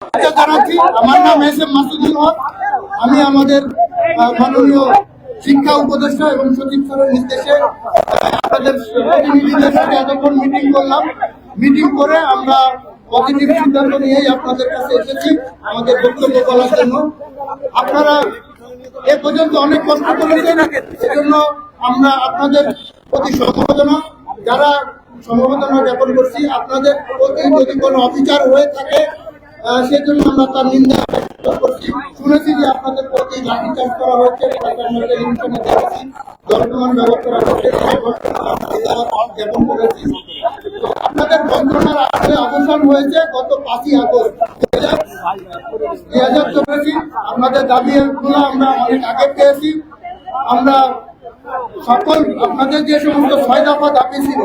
জানাচ্ছি আমার নাম এস এম মাসুদুল হক। আমি আমাদের মাননীয় শিক্ষা উপদেষ্টা এবং সচিব স্যারের নির্দেশে আপনাদের প্রতিনিধিদের সাথে এতক্ষণ মিটিং করলাম। মিটিং করে আমরা পজিটিভ সিদ্ধান্ত নিয়েই আপনাদের কাছে এসেছি, আমাদের বক্তব্য বলার জন্য। আপনারা এ পর্যন্ত অনেক কষ্ট করেছেন, সেজন্য আমরা আপনাদের প্রতি সমবেদনা। যারা সমবেদনা জ্ঞাপন করছি, আপনাদের প্রতি যদি কোনো অবিচার হয়ে থাকে সেজন্য আমরা তার নিন্দা করছি। শুনেছি যে আপনাদের প্রতি লাঠি চার্জ করা হয়েছে দর্শমান ব্যবহার করা হয়েছে আপনাদের যন্ত্রণার আসলে অবসান হয়েছে গত পাঁচই আগস্ট। দুই হাজার চব্বিশ আপনাদের দাবিগুলো আমরা অনেক আগে পেয়েছি। আমরা সকল, আপনাদের যে সমস্ত ছয় দফা দাবি ছিল,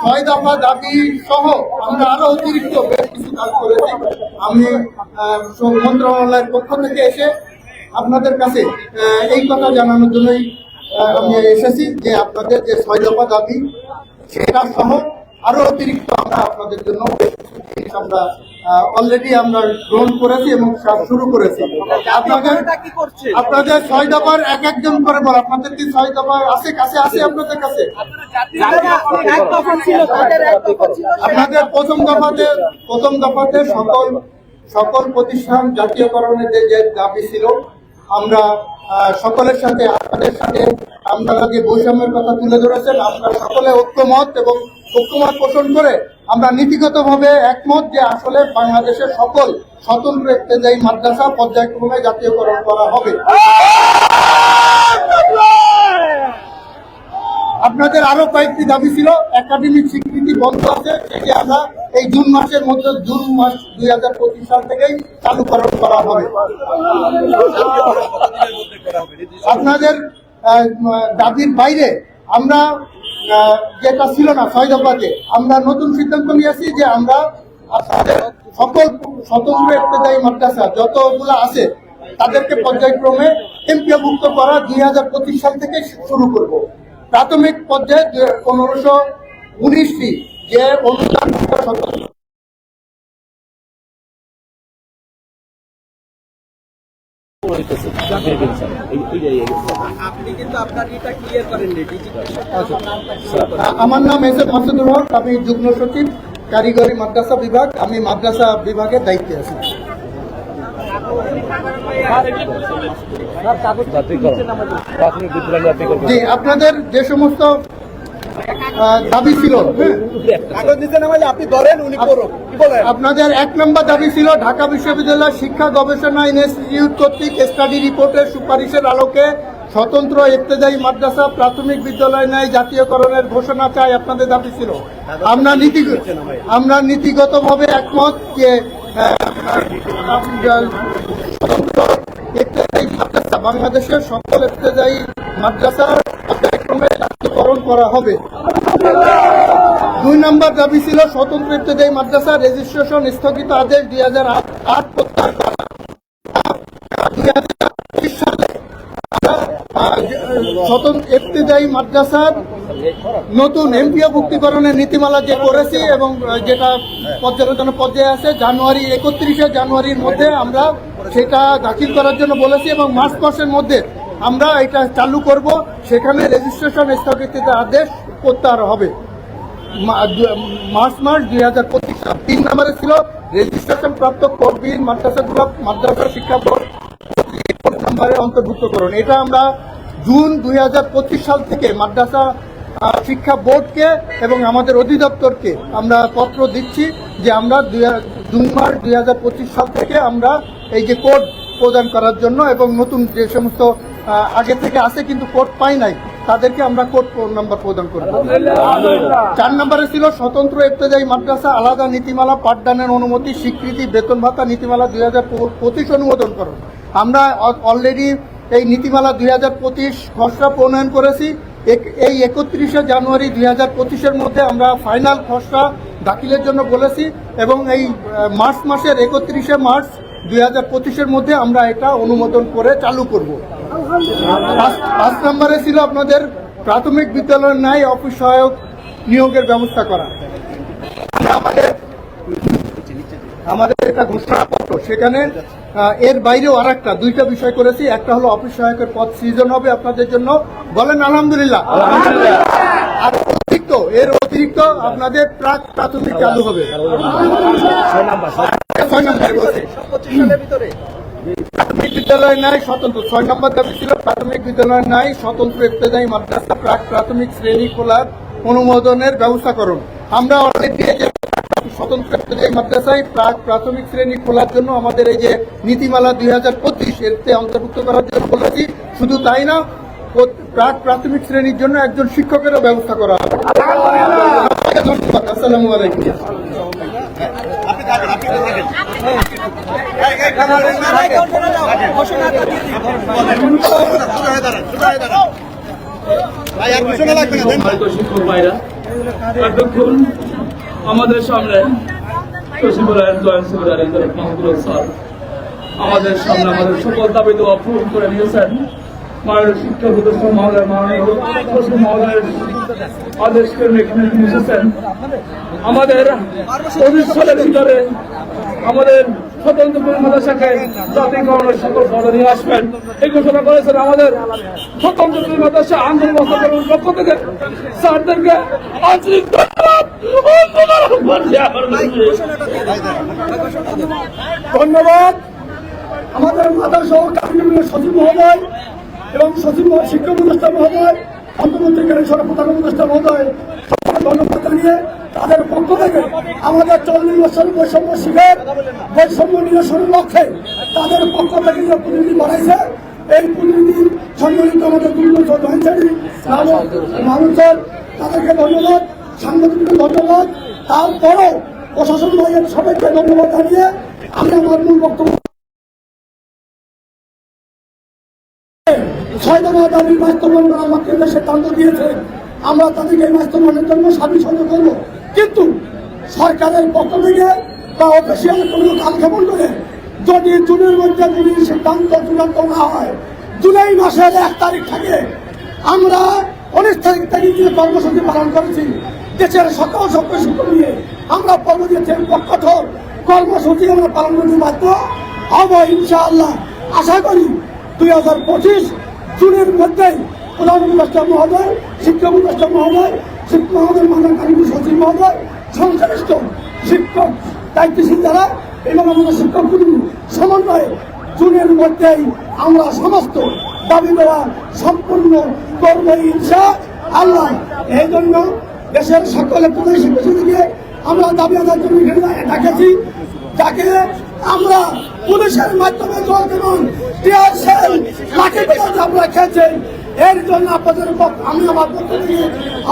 ছয় দফা দাবি সহ আমরা আরও অতিরিক্ত কাজ আমি মন্ত্রণালয়ের পক্ষ থেকে এসে আপনাদের কাছে এই কথা জানানোর জন্যই আমি এসেছি যে আপনাদের যে ছয় দফা দাবি, সেটা সহ আরও অতিরিক্ত আমরা আপনাদের জন্য আমরা অলরেডি আমরা গ্রহণ করেছি এবং কাজ শুরু করেছি। আপনাদের আপনাদের ছয় দফার এক একজন করে বল আপনাদের কি ছয় দফা আছে? কাছে আছে আপনাদের কাছে? আপনাদের প্রথম দফাতে প্রথম দফাতে সকল সকল প্রতিষ্ঠান জাতীয়করণের যে যে দাবি ছিল আমরা আহ, সকলের সাথে আপনাদের সাথে আপনারা যে বৈষম্যের কথা তুলে ধরেছেন। আপনারা সকলে ঐক্যমত এবং ঐক্যমত পোষণ করে আমরা নীতিগতভাবে একমত যে আসলে বাংলাদেশের সকল স্বতন্ত্র একতেজায়ী মাদ্রাসা পর্যায়ক্রমে জাতীয়করণ করা হবে। আপনাদের আরও কয়েকটি দাবি ছিল। একাডেমিক স্বীকৃতি বন্ধ আছে, সেটি আমরা এই জুন মাসের মধ্যে, জুন মাস দুই হাজার পঁচিশ সাল থেকেই চালুকরণ করা হবে। আপনাদের দাবির বাইরে আমরা যেটা ছিল না ছয় দফাতে আমরা নতুন সিদ্ধান্ত নিয়েছি যে আমরা সকল স্বতন্ত্র মাদ্রাসা যতগুলো আছে, তাদেরকে পর্যায়ক্রমে এমপিওভুক্ত করা দুই হাজার পঁচিশ সাল থেকে শুরু করব। প্রাথমিক পর্যায়ে পনেরোশো উনিশটি যে অনুদান আ- আমার নাম এস এম মাসুদুল হক আমি যুগ্ম সচিব কারিগরি মাদ্রাসা বিভাগ আমি মাদ্রাসা বিভাগের দায়িত্বে আছি। জি আপনাদের যে সমস্ত দাবি ছিল হ্যাঁ, আপনাদের এক নম্বর দাবি ছিল ঢাকা বিশ্ববিদ্যালয় শিক্ষা গবেষণা ইনস্টিটিউট কর্তৃক স্টাডি রিপোর্টের সুপারিশের আলোকে স্বতন্ত্র মাদ্রাসা প্রাথমিক বিদ্যালয় ন্যায় জাতীয়করণের ঘোষণা চাই আপনাদের দাবি ছিল। আমরা নীতি আমরা নীতিগতভাবে একমত যে মাদ্রাসা বাংলাদেশের সকল মাদ্রাসার পর্যায়ক্রমে করা হবে। দুই নম্বর দাবি ছিল স্বতন্ত্র ইত্যাদি মাদ্রাসা রেজিস্ট্রেশন স্থগিত আদেশ দুই হাজার আট প্রত্যাহার স্বতন্ত্র ইত্তেদায়ী মাদ্রাসার নতুন এমপিও ভুক্তিকরণের নীতিমালা যে করেছি এবং যেটা পর্যালোচনা পর্যায়ে আছে, জানুয়ারি একত্রিশে জানুয়ারির মধ্যে আমরা সেটা দাখিল করার জন্য বলেছি এবং মার্চ মাসের মধ্যে আমরা এটা চালু করব, সেখানে রেজিস্ট্রেশন স্থগিত আদেশ প্রত্যাহার হবে। মার্চ মাস দুই হাজার পঁচিশ সাল। তিন নম্বরে ছিল রেজিস্ট্রেশন প্রাপ্ত কর্মীর মাদ্রাসাগুলো মাদ্রাসা শিক্ষা বোর্ড। নম্বরে অন্তর্ভুক্তকরণ এটা আমরা জুন দুই হাজার পঁচিশ সাল থেকে মাদ্রাসা শিক্ষা বোর্ডকে এবং আমাদের অধিদপ্তরকে আমরা পত্র দিচ্ছি যে আমরা জুন মাস দুই হাজার পঁচিশ সাল থেকে আমরা এই যে কোড প্রদান করার জন্য এবং নতুন যে সমস্ত আগে থেকে আছে কিন্তু কোর্ট পাই নাই। তাদেরকে আমরা কোড নাম্বার প্রদান করব। চার নম্বরে ছিল স্বতন্ত্র ইফতেদায়ী মাদ্রাসা আলাদা নীতিমালা পাঠদানের অনুমতি স্বীকৃতি বেতন ভাতা নীতিমালা দুই হাজার পঁচিশ অনুমোদন করো। আমরা অলরেডি এই নীতিমালা দুই হাজার পঁচিশ খসড়া প্রণয়ন করেছি। এই একত্রিশে জানুয়ারি দুই হাজার পঁচিশের মধ্যে আমরা ফাইনাল খসড়া দাখিলের জন্য বলেছি এবং এই মার্চ মাসের একত্রিশে মার্চ দুই হাজার পঁচিশের মধ্যে আমরা এটা অনুমোদন করে চালু করব। পাঁচ নম্বরে ছিল আপনাদের প্রাথমিক বিদ্যালয়ের ন্যায় অফিস সহায়ক নিয়োগের ব্যবস্থা করা। আমাদের আমাদের একটা ঘোষণাপত্র। সেখানে এর বাইরেও আর একটা দুইটা বিষয় করেছি। একটা হলো অফিস সহায়কের পদ সৃজন হবে আপনাদের জন্য। বলেন আলহামদুলিল্লাহ। আর অতিরিক্ত এর অতিরিক্ত আপনাদের প্রাক প্রাথমিক চালু হবে। ছয় নম্বর সালের ভিতরে। প্রাথমিক বিদ্যালয় নাই, স্বতন্ত্র। ছয় নম্বর দাবি ছিল প্রাথমিক বিদ্যালয় নাই, স্বতন্ত্র মাদ্রাসা, প্রাক প্রাথমিক শ্রেণি খোলার অনুমোদনের ব্যবস্থা করুন। আমরা অলরেডি স্বতন্ত্র মাদ্রাসায় প্রাক প্রাথমিক শ্রেণি খোলার জন্য আমাদের এই যে নীতিমালা দুই হাজার পঁচিশ এতে অন্তর্ভুক্ত করার জন্য বলেছি। শুধু তাই না, প্রাক প্রাথমিক শ্রেণির জন্য একজন শিক্ষকেরও ব্যবস্থা করা হবে। আসসালামু আলাইকুম। শিক্ষক ভাইরা এতক্ষণ আমাদের সামনে আমাদের সামনে আমাদের সকল দাবি দেওয়া পূরণ করে নিয়েছেন মাননীয় শিক্ষা মহোদয় মাননীয় মহোদয়ের আদেশ এখানে এসেছেন। আমাদের পঁচিশ সালের ভিতরে আমাদের স্বতন্ত্র পরিমাণা শাখায় জাতীয়করণের সকল পদ নিয়ে আসবেন। এই ঘোষণা করেছেন আমাদের স্বতন্ত্র পরিমাণা আন্দোলন বাস্তবায়নের পক্ষ থেকে। স্যারদেরকে আন্তরিক ধন্যবাদ। আমাদের মাদার সহ কাবিনেটের সচিব মহোদয় এবং সচিব মহোদয়, শিক্ষা উপদেষ্টা মহোদয় অন্তর্বর্তীকালীন সরকার প্রধান উপদেষ্টা মহোদয় তাদের পক্ষ থেকে আমাদের চল্লিশ বছর বৈষম্য শিখের বৈষম্য নিরসনের লক্ষ্যে তাদের পক্ষ থেকে যে প্রতিনিধি বাড়াইছে এই প্রতিনিধি সম্মিলিত আমাদের দুর্গ জয়েন্টারি মানুষের তাদেরকে ধন্যবাদ সাংবাদিককে ধন্যবাদ। তারপরও প্রশাসন ভাইয়ের সবাইকে ধন্যবাদ জানিয়ে আমি আমার মূল বক্তব্য ছয় দফা দাবি বাস্তবায়ন সিদ্ধান্ত দিয়েছে। আমরা তাদেরকে বাস্তবায়নের জন্য সঙ্গে করব। কিন্তু সরকারের পক্ষ থেকে বা অফিসিয়াল কোনো কালক্ষেপণ করে যদি জুনের মধ্যে যদি সিদ্ধান্ত চূড়ান্ত না হয়, জুলাই মাসের এক তারিখ থেকে আমরা উনিশ তারিখ থেকে যে কর্মসূচি পালন করেছি। দেশের সকল সকল সূত্র নিয়ে আমরা কর্মদিয়েছেন কঠোর কর্মসূচি আমরা পালন করতে বাধ্য হব ইনশাআল্লাহ। আশা করি দুই হাজার পঁচিশ জুনের মধ্যেই প্রধান উপদেষ্টা মহোদয়, শিক্ষা উপদেষ্টা মহোদয়, শিক্ষা মহোদয় মানব সচিব মহোদয় সংশ্লিষ্ট শিক্ষক দায়িত্বশীল যারা এবং আমাদের শিক্ষকগুলি সমন্বয়ে জুনের মধ্যেই আমরা সমস্ত দাবি দেওয়া সম্পূর্ণ করব ইনশা আল্লাহ। এই জন্য দেশের সকল প্রধান শিক্ষার্থীকে আমরা দাবি আদার জন্য ডাকেছি। যাকে আমরা পুলিশের মাধ্যমে জল দেবেন। টিয়ার সেল লাঠি পেঁয়াজ আমরা খেয়েছেন এর জন্য আপনাদের আমি আমার পক্ষ থেকে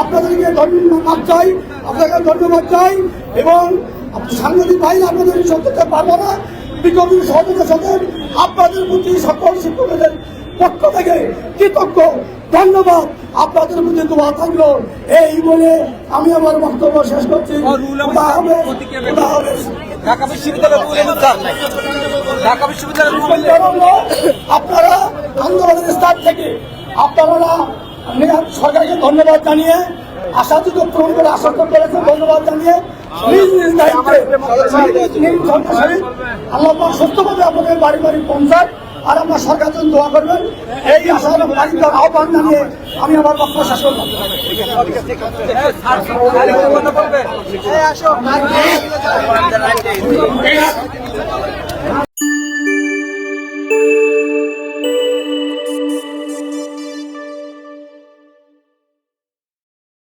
আপনাদেরকে ধন্যবাদ চাই আপনাকে ধন্যবাদ চাই এবং সাংবাদিক ভাই আপনাদের সত্যতে পারব না। বিগত সহযোগিতা সাথে আপনাদের প্রতি সকল শিক্ষকদের পক্ষ থেকে কৃতজ্ঞ ধন্যবাদ। আপনাদের মধ্যে দোয়া থাকল। এই বলে আমি আমার বক্তব্য শেষ করছি। ঢাকা স্যার। ঢাকা বিশ্ববিদ্যালয়ের আপনারা আন্দোলনের স্থান থেকে আপনারা সরকারকে ধন্যবাদ জানিয়ে আশাযুক্ত পূরণ করে আশ্বস্ত করেছেন ধন্যবাদ জানিয়ে নিজ নিজ দায়িত্বে আল্লাহ সুস্থভাবে আপনাদের বাড়ি বাড়ি পৌঁছায় আর আমরা সরকার জন্য দোয়া করবেন। এই আশা আহ্বান জানিয়ে আমি আমার বক্তব্য শেষ করলাম।